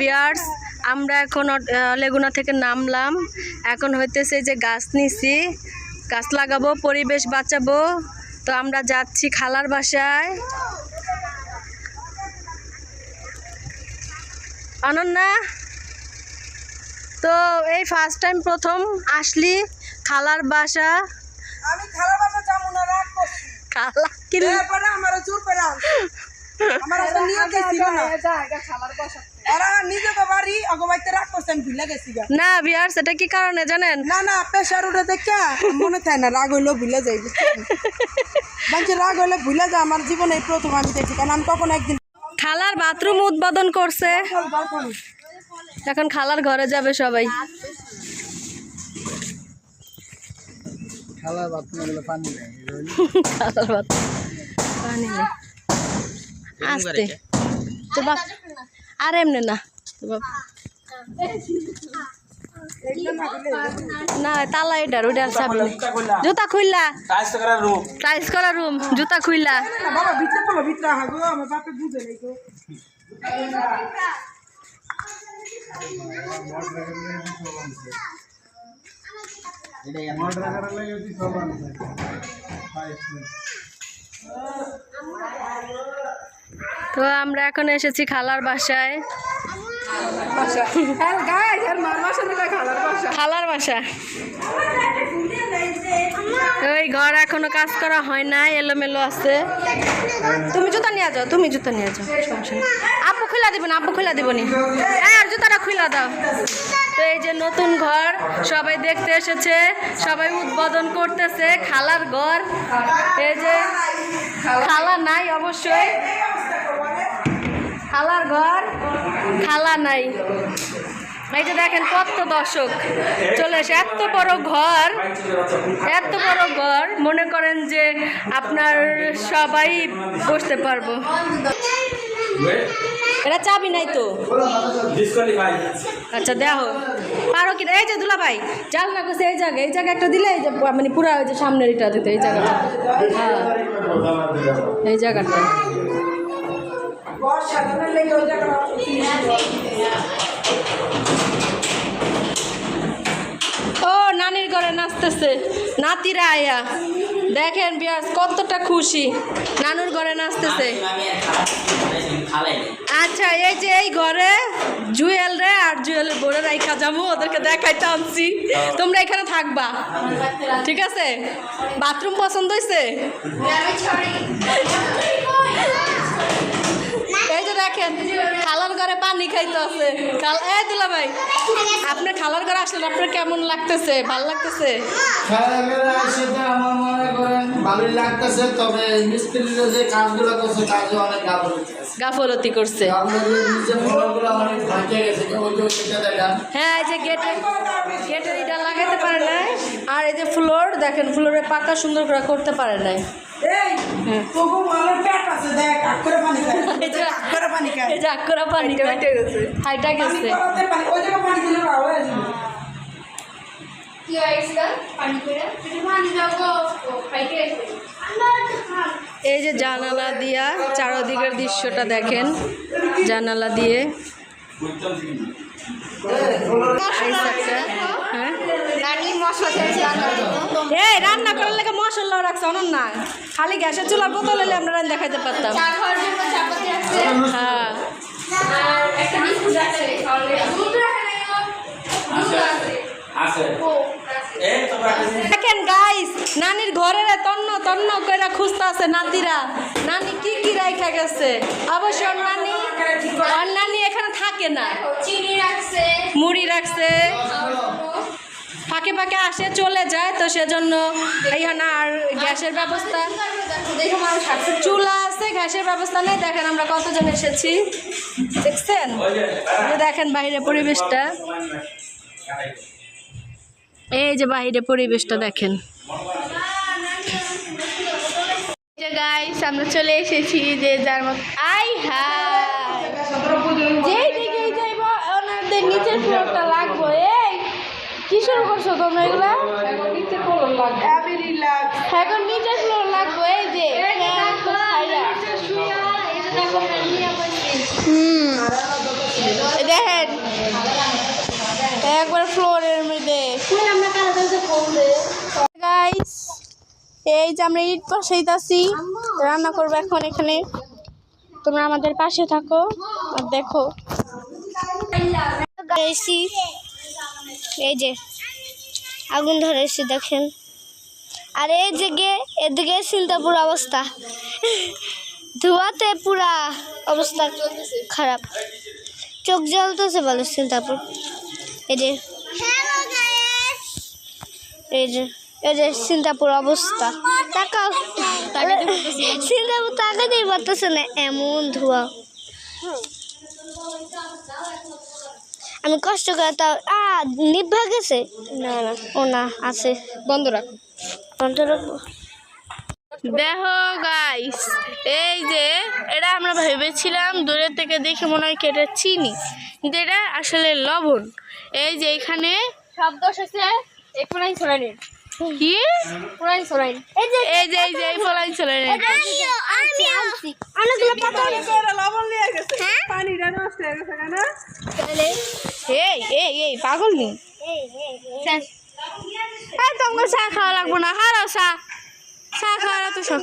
বিয়ার্স আমরা এখন লেগুনা থেকে নামলাম। এখন হইতেছে যে গাছ নিছি গাছ লাগাবো পরিবেশ বাঁচাবো। তো আমরা যাচ্ছি খালার বাসায়। অনন্যা তো এই ফার্স্ট টাইম প্রথম আসলি খালার বাসা। আমি খারাপ বাসা যাব না রাগ করছি। খালা কি আমার জোর করে আনছে আমার নিয়ত ছিল না। এরা বাড়ি অগবাইতে রাগ করছে আমি ভুলে গেছি গা। না বিয়ার্স এটা কি কারণে জানেন? না না প্রেশার উঠে দেখে মনে থাকে না রাগ ভুলে যাই রাগ হইলে ভুলে যায় আমার জীবনে প্রথম আমি কারণ আমি তখন একদিন খালার বাথরুম উদ্বোধন করছে। এখন খালার ঘরে যাবে সবাই। খেলার বাথরুমগুলো পানি খালার bathroom। পানি আস্তে। তো বাপ আর এমনি না। না, তালা এটার ওইটার সামনে জুতা খুললা টাইস করা রুম জুতা খুললা বাপে বুঝে নাই তো আমরা এখন এসেছি খালার বাসায়। খালার বাসা। ওই ঘর এখনও কাজ করা হয় না এলোমেলো আছে। তুমি জুতা নিয়ে যাও তুমি জুতা নিয়ে যাও আপু খুলা দিব না আপু খুলা দিব নি আর জুতাটা খুলা দাও। তো এই যে নতুন ঘর সবাই দেখতে এসেছে সবাই উদ্বোধন করতেছে খালার ঘর। এই যে খালা নাই অবশ্যই। খালার ঘর? খালা নাই। এই যে দেখেন কত দর্শক। চলে এসে এত বড় ঘর, এত বড় ঘর, মনে করেন যে আপনার সবাই বসতে পারব। এটা চাবি নাই তো? আচ্ছা দেখো পারো কি এই যে দুলা ভাই না করছে এই জায়গায় এই জায়গায় একটা দিলে এই যে মানে পুরা ওই যে সামনের এটা দিতে, এই জায়গাটা। হ্যাঁ। এই জায়গাটা। বর্ষা লেগে ওই জায়গাটা ও নানির ঘরে নাচতেছে নাতিরা আয়া দেখেন বিয়াস কতটা খুশি নানুর ঘরে নাচতেছে আচ্ছা এই যে এই ঘরে জুয়েল রে আর জুয়েলের বোরে রাইখা যাব ওদেরকে দেখাইতে আনছি তোমরা এখানে থাকবা ঠিক আছে বাথরুম পছন্দ হয়েছে দেখেন খালার ঘরে পানি খাইতে আছে। খাল এই দিলা ভাই আপনার খালার ঘরে আসলেন আপনার কেমন লাগতেছে? ভালো লাগতেছে? আমার মনে করেন ভালোই লাগতেছে তবে মিস্ত্রিরা যে কাজগুলো করছে কাজে অনেক গাফলতি গাফলতি করছে। হ্যাঁ এই যে গেটে গেটের এটা পারে নাই আর এই যে ফ্লোর দেখেন ফ্লোরে পাকা সুন্দর করে করতে পারে নাই। আছে দেখ আগ পানি খায় এই যে আগ পানি খায় এই যে আকরা পানি হাইটা গেছে। হাইটা গেছে। করাতে পানি ওই জায়গায় পানি দিলে না কি হয়েছিল? পানি করে পানি দাও ও খাইতে এই যে জানালা দিয়া চারদিকের দৃশ্যটা দেখেন। জানালা দিয়ে। হ্যাঁ? রান্না করার লেগে মশলা রাখছে অনন না খালি গ্যাসের চুলার বোতল হলে আমরা রান্না দেখাইতে পারতাম। চা খাওয়ার জন্য চাপাতি আছে। হ্যাঁ। ও আছে দেখেন গাইস নানির ঘরের তন্ন তন্ন কইরা খুঁজতে আছে নাতিরা। নানি কি কি রাইখা গেছে? অবশ্য নানি নানি এখানে থাকে না। চিনি রাখছে। মুড়ি রাখছে। ফাঁকে ফাঁকে আসে, চলে যায়, তো সেজন্য এইখানে আর গ্যাসের ব্যবস্থা চুলা আছে, গ্যাসের ব্যবস্থা নেই। দেখেন আমরা কতজন এসেছি। দেখছেন? দেখেন বাইরে পরিবেশটা। এই যে বাইরে পরিবেশটা দেখেন। আমরা চলে এসেছি যে যার মত আই হাই যেই দিকে যাইব, ওনাদের নিচের ফ্লোরটা কি শুরু করছ তোমরা এগুলা? রিল্যাক্স এখন নিচের ফ্লোর লাগবো, এই যে। হুম দেখেন, একবার ফ্লোরের মধ্যে। গাইস এই যে আমরা ইট বসাইতাছি রান্না করব এখন এখানে। তোমরা আমাদের পাশে থাকো, আর দেখো। এই যে আগুন ধরেছি দেখেন। আর এই দিকে এদিকে সিন্তাপুর অবস্থা। ধোয়াতে পুরা অবস্থা খারাপ। চোখ জ্বলতেছে বলে সিন্তাপুর এই যে এই যে এই যে সিন্তাপুর অবস্থা। তাকাও। সিন্তাপুর তাকাতেই পারতেছে না এমন ধোয়া। আমি কষ্ট করে তাও আ নিভা গেছে? না না। ও না আছে। বন্ধ রাখো। বন্ধ রাখব। দেখো গাইস এই যে এটা আমরা ভেবেছিলাম দূরে থেকে দেখে মনে হয় কি এটা চিনি কিন্তু এটা আসলে লবণ। এই যে এখানে শব্দ শেষে একটুখানি ছড়াই নিন কি? পুরাই ছড়াই এই যে এই যে এই যে রে আমি অনেকগুলো পাতা লবণ গেছে। পানিটা নষ্ট হয়ে গেছে কেন? এই এই এই পাগল নি? তোমাকে চা খাওয়া লাগবো না হারাও চা। চা খাওয়া তো শখ।